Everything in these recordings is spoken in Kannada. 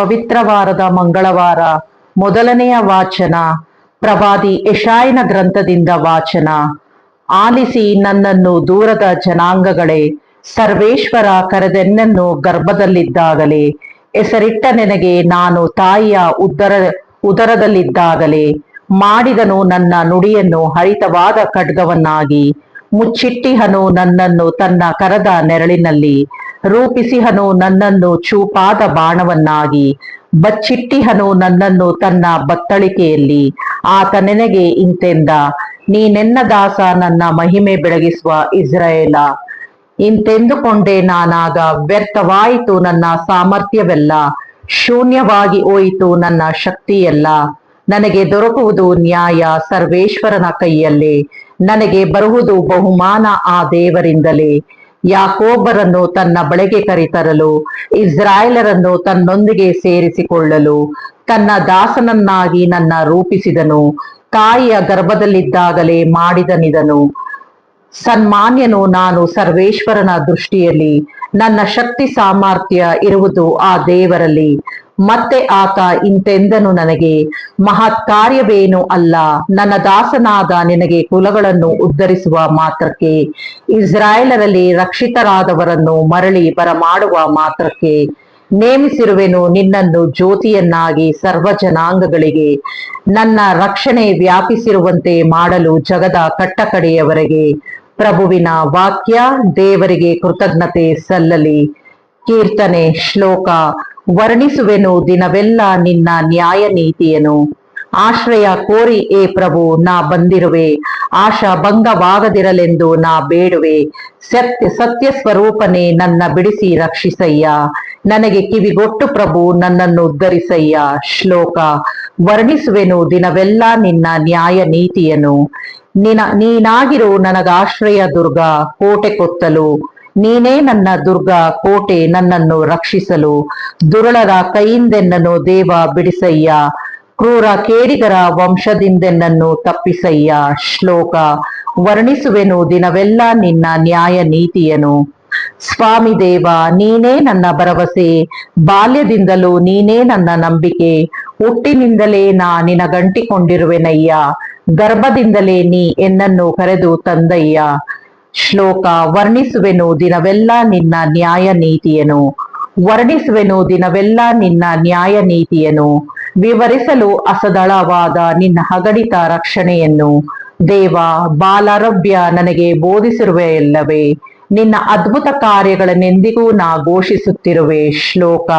ಪವಿತ್ರವಾರದ ಮಂಗಳವಾರ, ಮೊದಲನೆಯ ವಾಚನ, ಪ್ರವಾದಿ ಯಶಾಯನ ಗ್ರಂಥದಿಂದ ವಾಚನ. ಆಲಿಸಿ ನನ್ನನ್ನು ದೂರದ ಜನಾಂಗಗಳೇ, ಸರ್ವೇಶ್ವರ ಕರೆದೆನ್ನನ್ನು ಗರ್ಭದಲ್ಲಿದ್ದಾಗಲೇ, ಹೆಸರಿಟ್ಟ ನೆನಗೆ ನಾನು ತಾಯಿಯ ಉದರ ಉದರದಲ್ಲಿದ್ದಾಗಲೇ, ಮಾಡಿದನು ನನ್ನ ನುಡಿಯನ್ನು ಹರಿತವಾದ ಖಡ್ಗವನ್ನಾಗಿ, ಮುಚ್ಚಿಟ್ಟಿಹನು ನನ್ನನ್ನು ತನ್ನ ಕರದ ನೆರಳಿನಲ್ಲಿ. ರೂಪಿಸಿಹನು ನನ್ನನ್ನು ಚೂಪಾದ ಬಾಣವನ್ನಾಗಿ, ಬಚ್ಚಿಟ್ಟಿಹನು ನನ್ನನ್ನು ತನ್ನ ಬತ್ತಳಿಕೆಯಲ್ಲಿ, ಆತ ನೆನೆಗೆ ಇಂತೆಂದ, ನೀನೆನ್ನ ದಾಸ ನನ್ನ ಮಹಿಮೆ ಬೆಳಗಿಸುವ ಇಸ್ರಾಯೇಲ. ಇಂತೆಂದುಕೊಂಡೆ ನಾನಾಗ ವ್ಯರ್ಥವಾಯಿತು ನನ್ನ ಸಾಮರ್ಥ್ಯವೆಲ್ಲ, ಶೂನ್ಯವಾಗಿ ಹೋಯಿತು ನನ್ನ ಶಕ್ತಿಯೆಲ್ಲ. ನನಗೆ ದೊರಕುವುದು ನ್ಯಾಯ ಸರ್ವೇಶ್ವರನ ಕೈಯಲ್ಲೇ, ನನಗೆ ಬರುವುದು ಬಹುಮಾನ ಆ ದೇವರಿಂದಲೇ. ಯಾಕೋಬರನ್ನು ತನ್ನ ಬಳಿಗೆ ಕರೆತರಲು, ಇಸ್ರಾಯೇಲರನ್ನು ತನ್ನೊಂದಿಗೆ ಸೇರಿಸಿಕೊಳ್ಳಲು ತನ್ನ ದಾಸನನ್ನಾಗಿ ನನ್ನ ರೂಪಿಸಿದನು. ತಾಯಿಯ ಗರ್ಭದಲ್ಲಿದ್ದಾಗಲೇ ಮಾಡಿದನಿದನು. ಸನ್ಮಾನ್ಯನು ನಾನು ಸರ್ವೇಶ್ವರನ ದೃಷ್ಟಿಯಲ್ಲಿ, ನನ್ನ ಶಕ್ತಿ ಸಾಮರ್ಥ್ಯ ಇರುವುದು ಆ ದೇವರಲ್ಲಿ. ಮತ್ತೆ ಆತ ಇಂತೆಂದನು ನನಗೆ ಮಹತ್ ಕಾರ್ಯವೇನು ಅಲ್ಲ, ನನ್ನ ದಾಸನಾದ ನಿನಗೆ ಕುಲಗಳನ್ನು ಉದ್ಧರಿಸುವ ಮಾತ್ರಕ್ಕೆ, ಇಸ್ರಾಯೇಲರಲ್ಲಿ ರಕ್ಷಿತರಾದವರನ್ನು ಮರಳಿ ಬರಮಾಡುವ ಮಾತ್ರಕ್ಕೆ ನೇಮಿಸಿರುವೆನು ನಿನ್ನನ್ನು ಜ್ಯೋತಿಯನ್ನಾಗಿ ಸರ್ವ ಜನಾಂಗಗಳಿಗೆ ನನ್ನ ರಕ್ಷಣೆ ವ್ಯಾಪಿಸಿರುವಂತೆ ಮಾಡಲು ಜಗದ ಕಟ್ಟಕಡೆಯವರೆಗೆ ಪ್ರಭುವಿನ ವಾಕ್ಯ ದೇವರಿಗೆ ಕೃತಜ್ಞತೆ ಸಲ್ಲಲಿ. ಕೀರ್ತನೆ ಶ್ಲೋಕ ವರ್ಣಿಸುವೆನು ದಿನವೆಲ್ಲ ನಿನ್ನ ನ್ಯಾಯ ನೀತಿಯನು. ಆಶ್ರಯ ಕೋರಿ, ಏ ಪ್ರಭು, ನಾ ಬಂದಿರುವೆ. ಆಶಾ ಭಂಗವಾಗದಿರಲೆಂದು ನಾ ಬೇಡುವೆ. ಸತ್ಯ ಸತ್ಯ ಸ್ವರೂಪನೇ ನನ್ನ ಬಿಡಿಸಿ ರಕ್ಷಿಸಯ್ಯ. ನನಗೆ ಕಿವಿಗೊಟ್ಟು ಪ್ರಭು, ನನ್ನನ್ನು ಉದ್ಧರಿಸಯ್ಯ. ಶ್ಲೋಕ, ವರ್ಣಿಸುವೆನು ದಿನವೆಲ್ಲ ನಿನ್ನ ನ್ಯಾಯ ನೀತಿಯನು. ನಿನ, ನೀನಾಗಿರು ನನಗಾಶ್ರಯ ದುರ್ಗ, ಕೋಟೆ ಕೊತ್ತಲು. ನೀನೇ ನನ್ನ ದುರ್ಗ ಕೋಟೆ ನನ್ನನ್ನು ರಕ್ಷಿಸಲು, ದುರುಳರ ಕೈಯಿಂದೆನ್ನನು ದೇವ ಬಿಡಿಸಯ್ಯ, ಕ್ರೂರ ಕೇಡಿಗರ ವಂಶದಿಂದೆನ್ನನ್ನು ತಪ್ಪಿಸಯ್ಯ, ಶ್ಲೋಕ. ವರ್ಣಿಸುವೆನು ದಿನವೆಲ್ಲ ನಿನ್ನ ನ್ಯಾಯ ನೀತಿಯನು. ಸ್ವಾಮಿ ದೇವ, ನೀನೇ ನನ್ನ ಭರವಸೆ, ಬಾಲ್ಯದಿಂದಲೂ ನೀನೇ ನನ್ನ ನಂಬಿಕೆ, ಹುಟ್ಟಿನಿಂದಲೇ ನಾ ನಿನಗಂಟಿಕೊಂಡಿರುವೆನಯ್ಯ, ಗರ್ಭದಿಂದಲೇ ನೀ ಎನ್ನನ್ನು ಕರೆದು ತಂದಯ್ಯ ಶ್ಲೋಕ, ವರ್ಣಿಸುವೆನು ದಿನವೆಲ್ಲ ನಿನ್ನ ನ್ಯಾಯ ನೀತಿಯನು. ವರ್ಣಿಸುವೆನು ದಿನವೆಲ್ಲ ನಿನ್ನ ನ್ಯಾಯ ನೀತಿಯನು. ವಿವರಿಸಲು ಅಸದಳವಾದ ನಿನ್ನ ಹಗಡಿತ ರಕ್ಷಣೆಯನ್ನು. ದೇವ, ಬಾಲಾರಭ್ಯ, ನನಗೆ ಬೋಧಿಸಿರುವೆಯಲ್ಲವೇ ನಿನ್ನ ಅದ್ಭುತ ಕಾರ್ಯಗಳನ್ನೆಂದಿಗೂ ನಾ ಘೋಷಿಸುತ್ತಿರುವೆ. ಶ್ಲೋಕ,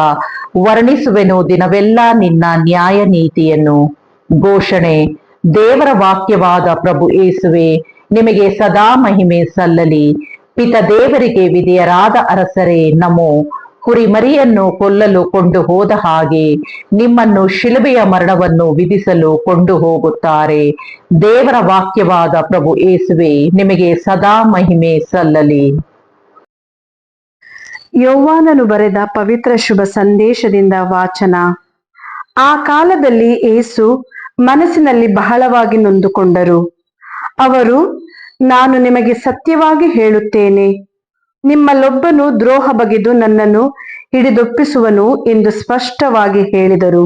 ವರ್ಣಿಸುವೆನು ದಿನವೆಲ್ಲ ನಿನ್ನ ನ್ಯಾಯ ನೀತಿಯನ್ನು. ಘೋಷಣೆ, ದೇವರ ವಾಕ್ಯವಾದ ಪ್ರಭು ಏಸುವೆ ನಿಮಗೆ ಸದಾ ಮಹಿಮೆ ಸಲ್ಲಲಿ. ಪಿತ ದೇವರಿಗೆ ವಿಧಿಯರಾದ ಅರಸರೇ, ನಮೋ. ಕುರಿಮರಿಯನ್ನು ಕೊಲ್ಲಲು ಕೊಂಡು ಹೋದ ಹಾಗೆ ನಿಮ್ಮನ್ನು ಶಿಲುಬೆಯ ಮರಣವನ್ನು ವಿಧಿಸಲು ಕೊಂಡು ಹೋಗುತ್ತಾರೆ. ದೇವರ ವಾಕ್ಯವಾದ ಪ್ರಭು ಏಸುವೆ, ನಿಮಗೆ ಸದಾ ಮಹಿಮೆ ಸಲ್ಲಲಿ. ಯೌವಾನನು ಬರೆದ ಪವಿತ್ರ ಶುಭ ಸಂದೇಶದಿಂದ ವಾಚನ. ಆ ಕಾಲದಲ್ಲಿ ಏಸು ಮನಸ್ಸಿನಲ್ಲಿ ಬಹಳವಾಗಿ ನೊಂದುಕೊಂಡರು. ಅವರು ನಾನು ನಿಮಗೆ ಸತ್ಯವಾಗಿ ಹೇಳುತ್ತೇನೆ. ನಿಮ್ಮಲ್ಲೊಬ್ಬನು ದ್ರೋಹ ಬಗೆದು ನನ್ನನ್ನು ಹಿಡಿದೊಪ್ಪಿಸುವನು ಎಂದು ಸ್ಪಷ್ಟವಾಗಿ ಹೇಳಿದರು.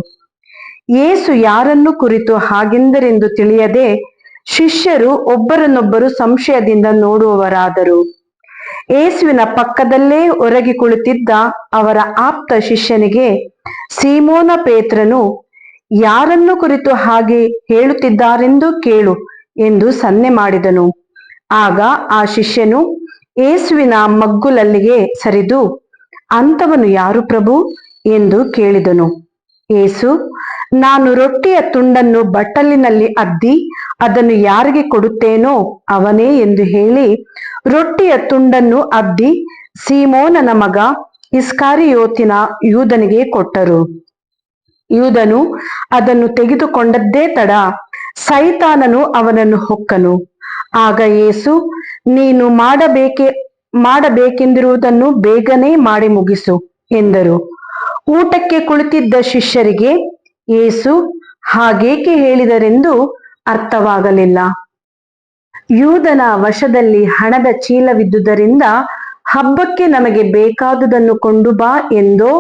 ಏಸು ಯಾರನ್ನು ಕುರಿತು ಹಾಗೆಂದರೆಂದು ತಿಳಿಯದೆ ಶಿಷ್ಯರು ಒಬ್ಬರನ್ನೊಬ್ಬರು ಸಂಶಯದಿಂದ ನೋಡುವವರಾದರು. ಏಸುವಿನ ಪಕ್ಕದಲ್ಲೇ ಒರಗಿ ಕುಳಿತಿದ್ದ ಅವರ ಆಪ್ತ ಶಿಷ್ಯನಿಗೆ ಸೀಮೋನ ಪೇತ್ರನು, ಯಾರನ್ನು ಕುರಿತು ಹಾಗೆ ಹೇಳುತ್ತಿದ್ದಾರೆಂದು ಕೇಳು ಎಂದು ಸನ್ನೆ ಮಾಡಿದನು. ಆಗ ಆ ಶಿಷ್ಯನು ಏಸುವಿನ ಮಗ್ಗುಲಲ್ಲಿಗೆ ಸರಿದು, ಅಂಥವನು ಯಾರು ಪ್ರಭು? ಎಂದು ಕೇಳಿದನು. ಏಸು ನಾನು ರೊಟ್ಟಿಯ ತುಂಡನ್ನು ಬಟ್ಟಲಿನಲ್ಲಿ ಅದ್ದಿ, ಅದನ್ನು ಯಾರಿಗೆ ಕೊಡುತ್ತೇನೋ ಅವನೇ ಎಂದು ಹೇಳಿ, ರೊಟ್ಟಿಯ ತುಂಡನ್ನು ಅದ್ದಿ, ಸೀಮೋನನ ಮಗ ಇಸ್ಕಾರಿಯೋತಿನ ಯೂದನಿಗೆ ಕೊಟ್ಟರು. ಯೂದನು ಅದನ್ನು ತೆಗೆದುಕೊಂಡದ್ದೇ ತಡ ಸೈತಾನನು ಅವನನ್ನು ಹೊಕ್ಕನು. ಆಗ ಯೇಸು, ನೀನು ಮಾಡಬೇಕೆ, ಮಾಡಬೇಕೆಂದಿರುವುದನ್ನು ಬೇಗನೆ ಮಾಡಿ ಮುಗಿಸು, ಎಂದರು. ಊಟಕ್ಕೆ ಕುಳಿತಿದ್ದ ಶಿಷ್ಯರಿಗೆ ಯೇಸು, ಹಾಗೇಕೆ ಹೇಳಿದರೆಂದು ಅರ್ಥವಾಗಲಿಲ್ಲ. ಯೂದನ ವಶದಲ್ಲಿ ಹಣದ ಚೀಲವಿದ್ದುದರಿಂದ ಹಬ್ಬಕ್ಕೆ ನಮಗೆ ಬೇಕಾದುದನ್ನು ಕೊಂಡು ಬಾ ಎಂದೋ,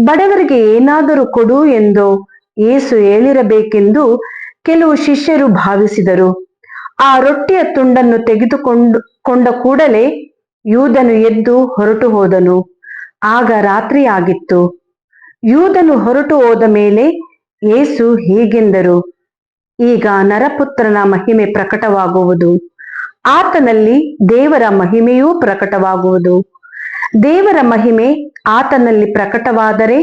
ಬಡವರಿಗೆ ಏನಾದರೂ ಕೊಡು ಎಂದೋ ಏಸು ಹೇಳಿರಬೇಕೆಂದು ಕೆಲವು ಶಿಷ್ಯರು ಭಾವಿಸಿದರು. ಆ ರೊಟ್ಟಿಯ ತುಂಡನ್ನು ತೆಗೆದುಕೊಂಡು ಕೊಂಡ ಕೂಡಲೇ ಯೂದನು ಎದ್ದು ಹೊರಟು ಹೋದನು. ಆಗ ರಾತ್ರಿ ಆಗಿತ್ತು. ಯೂದನು ಹೊರಟು ಹೋದ ಮೇಲೆ ಏಸು ಹೀಗೆಂದರು, ಈಗ ನರಪುತ್ರನ ಮಹಿಮೆ ಪ್ರಕಟವಾಗುವುದು. ಆತನಲ್ಲಿ ದೇವರ ಮಹಿಮೆಯೂ ಪ್ರಕಟವಾಗುವುದು. ದೇವರ ಮಹಿಮೆ ಆತನಲ್ಲಿ ಪ್ರಕಟವಾದರೆ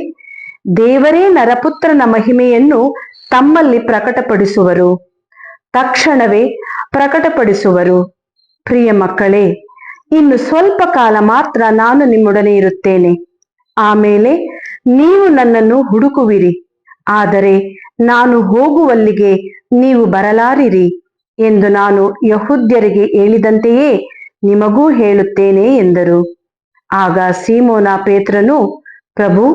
ದೇವರೇ ನರಪುತ್ರನ ಮಹಿಮೆಯನ್ನು ತಮ್ಮಲ್ಲಿ ಪ್ರಕಟಪಡಿಸುವರು. ತಕ್ಷಣವೇ ಪ್ರಕಟಪಡಿಸುವರು. ಪ್ರಿಯ ಮಕ್ಕಳೇ, ಇನ್ನು ಸ್ವಲ್ಪ ಕಾಲ ಮಾತ್ರ ನಾನು ನಿಮ್ಮೊಡನೆ ಇರುತ್ತೇನೆ. ಆಮೇಲೆ ನೀವು ನನ್ನನ್ನು ಹುಡುಕುವಿರಿ. ಆದರೆ ನಾನು ಹೋಗುವಲ್ಲಿಗೆ ನೀವು ಬರಲಾರಿರಿ ಎಂದು ನಾನು ಯಹುದ್ಯರಿಗೆ ಹೇಳಿದಂತೆಯೇ ನಿಮಗೂ ಹೇಳುತ್ತೇನೆ ಎಂದರು. ಆಗ ಸೀಮೋನ ಪೇತ್ರನು, ಪ್ರಭು,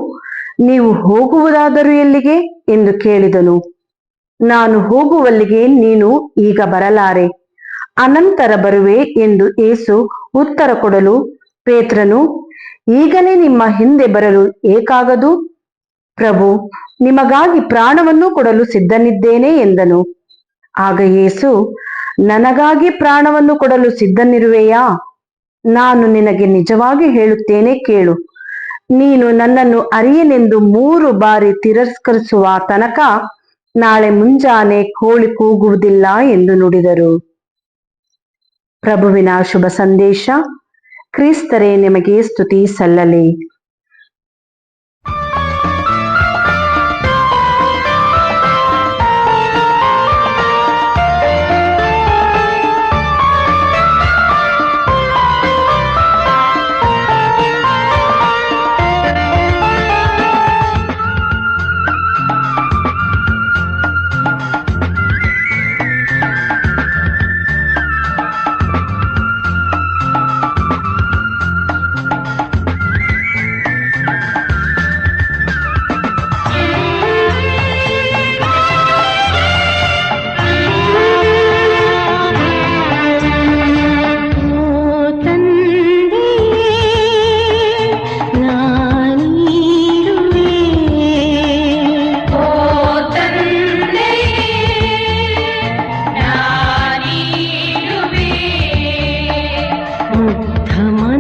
ನೀವು ಹೋಗುವುದಾದರೂ ಎಲ್ಲಿಗೆ? ಎಂದು ಕೇಳಿದನು. ನಾನು ಹೋಗುವಲ್ಲಿಗೆ ನೀನು ಈಗ ಬರಲಾರೆ. ಅನಂತರ ಬರುವೆ ಎಂದು ಏಸು ಉತ್ತರ ಕೊಡಲು ಪೇತ್ರನು, ಈಗಲೇ ನಿಮ್ಮ ಹಿಂದೆ ಬರಲು ಏಕಾಗದು? ಪ್ರಭು, ನಿಮಗಾಗಿ ಪ್ರಾಣವನ್ನು ಕೊಡಲು ಸಿದ್ಧನಿದ್ದೇನೆ ಎಂದನು. ಆಗ ಏಸು ನನಗಾಗಿ ಪ್ರಾಣವನ್ನು ಕೊಡಲು ಸಿದ್ಧನಿರುವೆಯಾ? ನಾನು ನಿನಗೆ ನಿಜವಾಗಿ ಹೇಳುತ್ತೇನೆ ಕೇಳು. ನೀನು ನನ್ನನ್ನು ಅರಿಯನೆಂದು ಮೂರು ಬಾರಿ ತಿರಸ್ಕರಿಸುವ ತನಕ ನಾಳೆ ಮುಂಜಾನೆ ಕೋಳಿ ಕೂಗುವುದಿಲ್ಲ ಎಂದು ನುಡಿದರು. ಪ್ರಭುವಿನ ಶುಭ ಸಂದೇಶ ಕ್ರಿಸ್ತರೇ ನಿಮಗೆ ಸ್ತುತಿ ಸಲ್ಲಲಿ. क्षमा